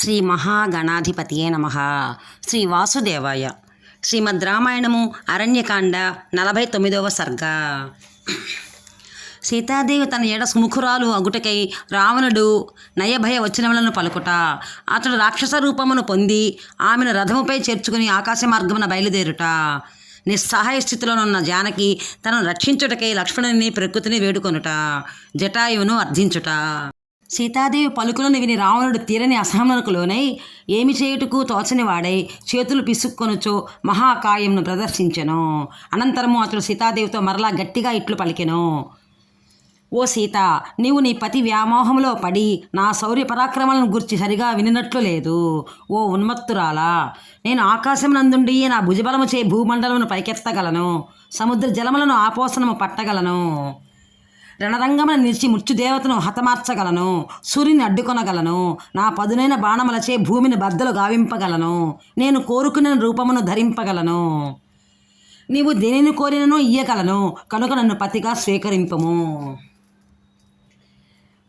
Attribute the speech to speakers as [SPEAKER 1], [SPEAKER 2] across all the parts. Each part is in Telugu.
[SPEAKER 1] శ్రీ మహాగణాధిపతియే నమ. శ్రీ వాసుదేవాయ. శ్రీమద్ రామాయణము అరణ్యకాండ నలభై తొమ్మిదవ సర్గ. సీతాదేవి తన ఎడ సుముఖురాలు అగుటకై రావణుడు నయభయ వచనములను పలుకుట అతడు రాక్షస రూపమును పొంది ఆమెను రథముపై చేర్చుకుని ఆకాశ మార్గమున బయలుదేరుట. నిస్సహాయ స్థితిలోనున్న జానకి తనను రక్షించుటకై లక్ష్మణుని ప్రకృతిని వేడుకొనుట జటాయువును అర్థించుట సీతాదేవి పలుకులను విని రావణుడు తీరని అసహనకు లోనై ఏమి చేయుటకు తోచని వాడై చేతులు పిసుక్కొనుచో మహాకాయంను ప్రదర్శించెను. అనంతరము అతడు సీతాదేవితో మరలా గట్టిగా ఇట్లు పలికెను. ఓ సీత నీవు నీ పతి వ్యామోహంలో పడి నా శౌర్య పరాక్రమాలను గురించి సరిగా వినినట్లు లేదు. ఓ ఉన్మత్తురాలా నేను ఆకాశం నందుండి నా భుజబలము చే భూమండలమును పైకెత్తగలను. సముద్ర జలములను ఆపోసనము పట్టగలను. రణరంగమున నిలిచి మృత్యుదేవతను హతమార్చగలను. సూర్యుని అడ్డుకొనగలను. నా పదునైన బాణములచే భూమిని బద్దలు గావింపగలను. నేను కోరుకున్న రూపమును ధరింపగలను. నీవు దేనిని కోరినను ఇయ్యగలను. కనుక నన్ను పతిగా స్వీకరింపము.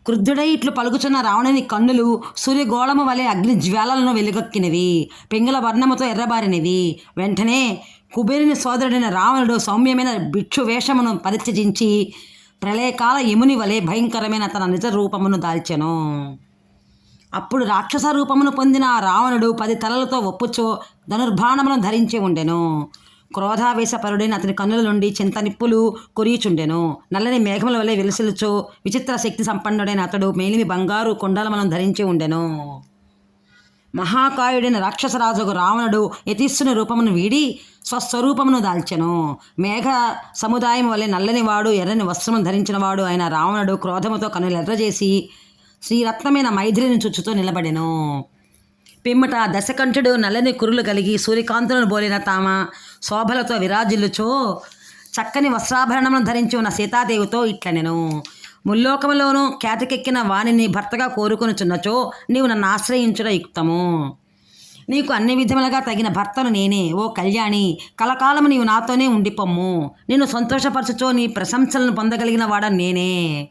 [SPEAKER 1] క్రుద్ధుడై ఇట్లు పలుకుచున్న రావణుని కన్నులు సూర్యగోళము వలె అగ్ని జ్వాలలను వెలుగక్కినవి. పెంగుల వర్ణముతో ఎర్రబారినవి. వెంటనే కుబేరుని సోదరుడైన రావణుడు సౌమ్యమైన భిక్షు వేషమును పరిత్యజించి ప్రళయకాల యముని వలె భయంకరమైన తన నిజ రూపమును దాల్చెను. అప్పుడు రాక్షస రూపమును పొందిన రావణుడు పది తలలతో ఒప్పుచో ధనుర్బాణములను ధరించి ఉండెను. క్రోధావేశపరుడైన అతని కన్నుల నుండి చింత నిప్పులు కొరియుచుండెను. నల్లని మేఘముల వలె వెలుసలుచో విచిత్ర శక్తి సంపన్నుడైన అతడు మేలిమి బంగారు కొండలములను ధరించి ఉండెను. మహాకాయుడైన రాక్షసరాజుకు రావణుడు యతిస్సుని రూపమును వీడి స్వస్వరూపమును దాల్చెను. మేఘ సముదాయం వలె నల్లని వాడు ఎర్రని వస్త్రమును ధరించినవాడు అయిన రావణుడు క్రోధముతో కనులెర్రజేసి శ్రీరత్నమైన మైథిలిని చుచ్చుతో నిలబడెను. పిమ్మట దశకంఠుడు నల్లని కురులు కలిగి సూర్యకాంతులను బోలిన తామ శోభలతో విరాజిల్లుచో చక్కని వస్త్రాభరణమును ధరించి ఉన్న సీతాదేవితో ఇట్లనెను. ముల్లోకములోనూ ఖ్యాతికెక్కిన వాణిని భర్తగా కోరుకొనుచున్నచో నీవు నన్ను ఆశ్రయించుట యుక్తము. నీకు అన్ని విధములుగా తగిన భర్తను నేనే. ఓ కళ్యాణి కలకాలము నీవు నాతోనే ఉండిపొమ్ము. నిన్ను సంతోషపరచుచో నీ ప్రశంసలను పొందగలిగిన వాడని నేనే.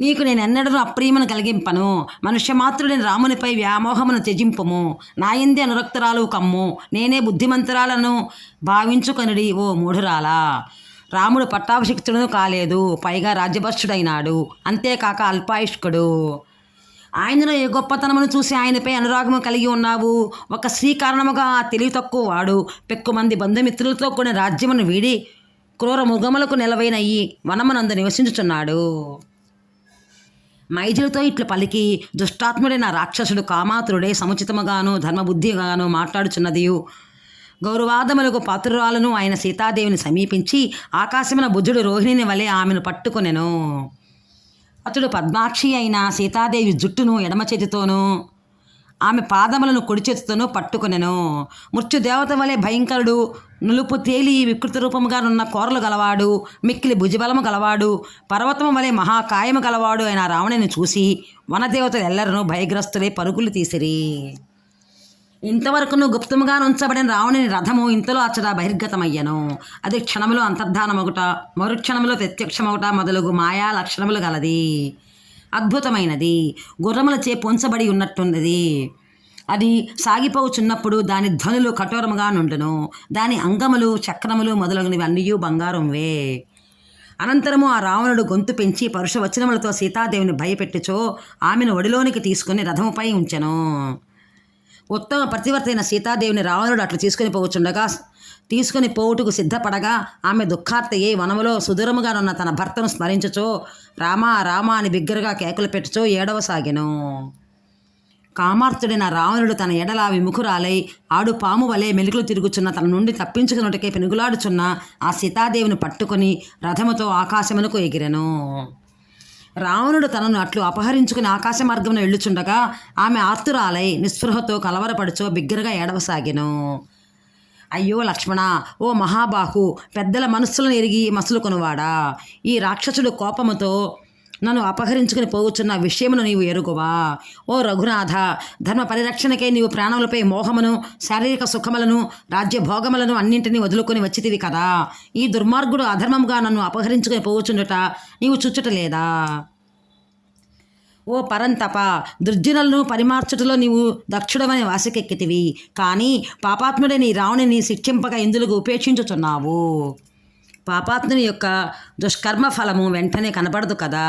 [SPEAKER 1] నీకు నేను ఎన్నడూ అప్రియమను కలిగింపను. మనుష్యమాత్రుడిని రామునిపై వ్యామోహమును త్యజింపము. నాయందే అనురక్తురాలు కమ్ము. నేనే బుద్ధిమంతురాలను భావించుకొనుడి ఓ మూఢురాలా. రాముడు పట్టాభిషిక్తుడు కాలేదు. పైగా రాజ్యభర్షుడైనాడు అంతేకాక అల్పాయుష్కుడు. ఆయనలో ఏ గొప్పతనమును చూసి ఆయనపై అనురాగము కలిగి ఉన్నావు? ఒక స్త్రీ కారణముగా ఆ తెలివి తక్కువ వాడు పెక్కుమంది బంధుమిత్రులతో కూడిన రాజ్యమును వీడి క్రూర మృగములకు నిలవైన ఈ వనమునందు నివసించుచున్నాడు. మైజులతో ఇట్లు పలికి దుష్టాత్ముడైన రాక్షసుడు కామాతురుడే సముచితముగాను ధర్మబుద్ధిగాను మాట్లాడుచున్నదియు. గౌరవాదములకు పాత్రురాలను ఆయన సీతాదేవిని సమీపించి ఆకాశమున బుద్ధుడు రోహిణిని వలె ఆమెను పట్టుకొనెను. అతడు పద్మాక్షి అయిన సీతాదేవి జుట్టును ఎడమ చేతితోనూ ఆమె పాదములను కుడి చేతితోనూ పట్టుకునెను. మృత్యుదేవత వలె భయంకరుడు నులుపు తేలి వికృత రూపముగా ఉన్న కోరలు గలవాడు మిక్కిలి భుజబలము గలవాడు పర్వతము వలె మహాకాయము గలవాడు అయిన రావణుని చూసి వనదేవతలు ఎల్లరను భయగ్రస్తులై పరుగులు తీసిరి. ఇంతవరకును గుప్తముగా ఉంచబడిన రావణుని రథము ఇంతలో అచ్చట బహిర్గతమయ్యను. అది క్షణములో అంతర్ధానమొకట మరుక్షణములో ప్రత్యక్షమొకట మొదలగు మాయా లక్షణములు గలది. అద్భుతమైనది. గుర్రములచే పొంచబడి ఉన్నట్టున్నది. అది సాగిపోచున్నప్పుడు దాని ధ్వనులు కఠోరముగా నుండును. దాని అంగములు చక్రములు మొదలగునవి అన్నీ బంగారంవే అనంతరము ఆ రావణుడు గొంతు పెంచి పరుష వచనములతో సీతాదేవిని భయపెట్టుచో ఆమెను ఒడిలోనికి తీసుకుని రథముపై ఉంచెను. ఉత్తమ ప్రతివర్తైన సీతాదేవిని రావణుడు అట్లు తీసుకుని పోవచ్చుండగా తీసుకుని పోవుటకు సిద్ధపడగా ఆమె దుఃఖార్తయ్యే వనములో సుదూరముగానున్న తన భర్తను స్మరించుచో రామా రామా అని బిగ్గరగా కేకలు పెట్టుచో ఏడవసాగెను. కామార్తుడైన రావణుడు తన ఎడల విముఖురాలై ఆడు పాము వలె మెలుకులు తిరుగుచున్న తన నుండి తప్పించుకున్నట్టుకే పెనుగులాడుచున్న ఆ సీతాదేవిని పట్టుకుని రథముతో ఆకాశమునకు ఎగిరెను. రావణుడు తనను అట్లు అపహరించుకుని ఆకాశ మార్గమున వెళ్ళుచుండగా ఆమె ఆర్తురాలై నిస్పృహతో కలవరపడుచో బిగ్గరగా ఏడవసాగెను. అయ్యో లక్ష్మణ ఓ మహాబాహు పెద్దల మనస్సులను ఎరిగి మసులు కొనువాడా ఈ రాక్షసుడు కోపముతో నన్ను అపహరించుకుని పోవచ్చున్న విషయమును నీవు ఎరుగువా? ఓ రఘునాథ ధర్మ పరిరక్షణకై నీవు ప్రాణములపై మోహమును శారీరక సుఖములను రాజ్య భోగములను అన్నింటినీ వదులుకొని వచ్చితివి కదా. ఈ దుర్మార్గుడు అధర్మముగా నన్ను అపహరించుకుని పోవచ్చుండుట నీవు చుచ్చుట లేదా? ఓ పరంతప దుర్జనులను పరిమార్చుటలో నీవు దక్షుడమని వాసకెక్కితివి. కానీ పాపాత్ముడైన రావుని రావణుని శిక్షింపక ఇందులకు ఉపేక్షించుచున్నావు. పాపాత్ముని యొక్క దుష్కర్మ ఫలము వెంటనే కనపడదు కదా.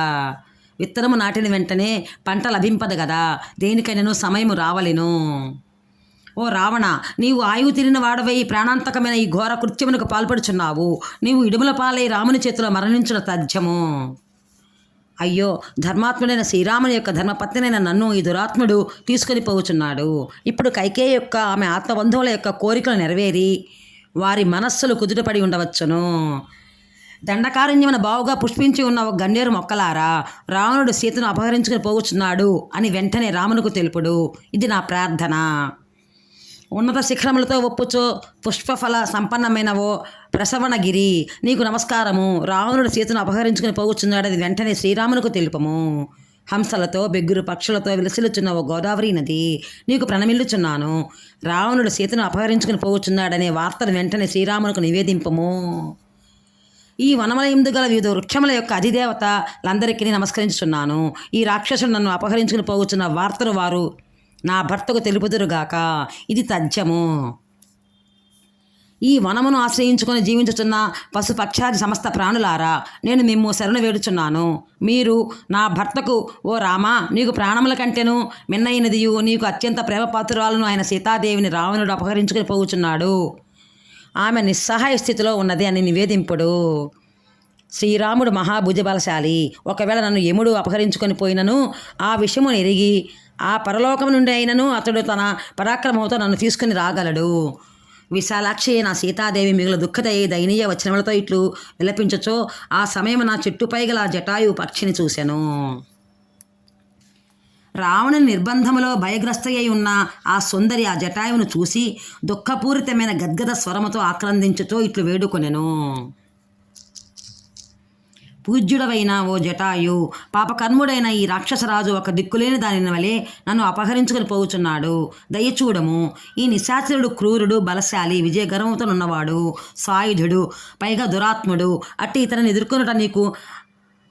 [SPEAKER 1] విత్తనము నాటిన వెంటనే పంట లభింపదు కదా. దేనికైనాను సమయము రావలేను. ఓ రావణ నీవు ఆయువు తిరిగిన వాడవై ప్రాణాంతకమైన ఈ ఘోర కృత్యమునకు పాల్పడుచున్నావు. నీవు ఇడుముల పాలై రాముని చేతిలో మరణించడం తథ్యము అయ్యో ధర్మాత్ముడైన శ్రీరాముని యొక్క ధర్మపత్నినైన నన్ను ఈ దురాత్ముడు తీసుకొని పోవుచున్నాడు. ఇప్పుడు కైకేయ యొక్క ఆమె ఆత్మబంధువుల యొక్క కోరికలు నెరవేరి వారి మనస్సులు కుదుటపడి ఉండవచ్చును. దండకారణ్యమున బావుగా పుష్పించి ఉన్న ఒక గన్నేరు మొక్కలారా రావణుడు సీతను అపహరించుకుని పోగుచున్నాడు అని వెంటనే రామునకు తెలుపుడు. ఇది నా ప్రార్థన. ఉన్నత శిఖరములతో ఒప్పుచో పుష్పఫల సంపన్నమైనవో ప్రసవనగిరి నీకు నమస్కారము. రావణుడు సీతను అపహరించుకుని పోగుచున్నాడు అది వెంటనే శ్రీరామునకు తెలుపము. హంసలతో బెగ్గురు పక్షులతో విలసిల్లుచున్న ఓ గోదావరి నది నీకు ప్రణమిల్లుచున్నాను. రావణుడు సీతను అపహరించుకుని పోవచ్చున్నాడనే వార్తను వెంటనే శ్రీరామునకు నివేదింపము. ఈ వనమలయందు గల వివిధ వృక్షముల యొక్క అధిదేవతలందరికీ నమస్కరించుచున్నాను. ఈ రాక్షసుడు నన్ను అపహరించుకుని పోవచ్చున్న వార్తను వారు నా భర్తకు తెలుపుదురుగాక. ఇది తథ్యము. ఈ వనమును ఆశ్రయించుకొని జీవించుచున్న పశుపక్షాది సమస్త ప్రాణులారా నేను మిమ్ము శరణు వేడుచున్నాను. మీరు నా భర్తకు ఓ రామా నీకు ప్రాణముల కంటేను మిన్నైనదియు నీకు అత్యంత ప్రేమపాత్రురాలను ఆయన సీతాదేవిని రావణుడు అపహరించుకుని పోవుచున్నాడు. ఆమె నిస్సహాయ స్థితిలో ఉన్నది అని నివేదింపుడు. శ్రీరాముడు మహాభుజబలశాలి. ఒకవేళ నన్ను యముడు అపహరించుకొని పోయినను ఆ విషయము ఎరిగి ఆ పరలోకం నుండి అయినను అతడు తన పరాక్రమంతో నన్ను తీసుకుని రాగలడు. విశాలాక్షి నా సీతాదేవి మిగులు దుఃఖదయ్యి దయనీయ వచనములతో ఇట్లు విలపించచో ఆ సమయం నా చెట్టుపై గల జటాయు పక్షిని చూశాను రావణుని నిర్బంధములో భయగ్రస్తయ్యై ఉన్న ఆ సుందరి ఆ జటాయువును చూసి దుఃఖపూరితమైన గద్గద స్వరముతో ఆక్రందించుతో ఇట్లు వేడుకొనెను. పూజ్యుడవైన ఓ జటాయు పాపకర్ముడైన ఈ రాక్షసరాజు ఒక దిక్కులేని దానిని వలె నన్ను అపహరించుకుని పోవుచున్నాడు. దయచూడము. ఈ నిశాచరుడు క్రూరుడు బలశాలి విజయగర్వంతో ఉన్నవాడు సాయుధుడు పైగా దురాత్ముడు అట్టి ఇతరుని ఎదుర్కొనుట నీకు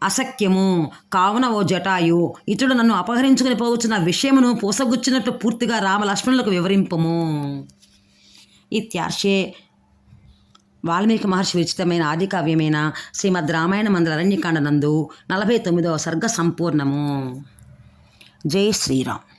[SPEAKER 1] అసఖ్యము. కావున ఓ జటాయు ఇతడు నన్ను అపహరించుకుని పోవచ్చున్న విషయమును పూసగుచ్చినట్టు పూర్తిగా రామలక్ష్మణులకు వివరింపము. ఇత్యార్షే వాల్మీకి మహర్షి విచితమైన ఆది కావ్యమైన శ్రీమద్ రామాయణ మందిర అరణ్యకాండనందు నలభై తొమ్మిదవ సర్గ సంపూర్ణము. జై శ్రీరామ్.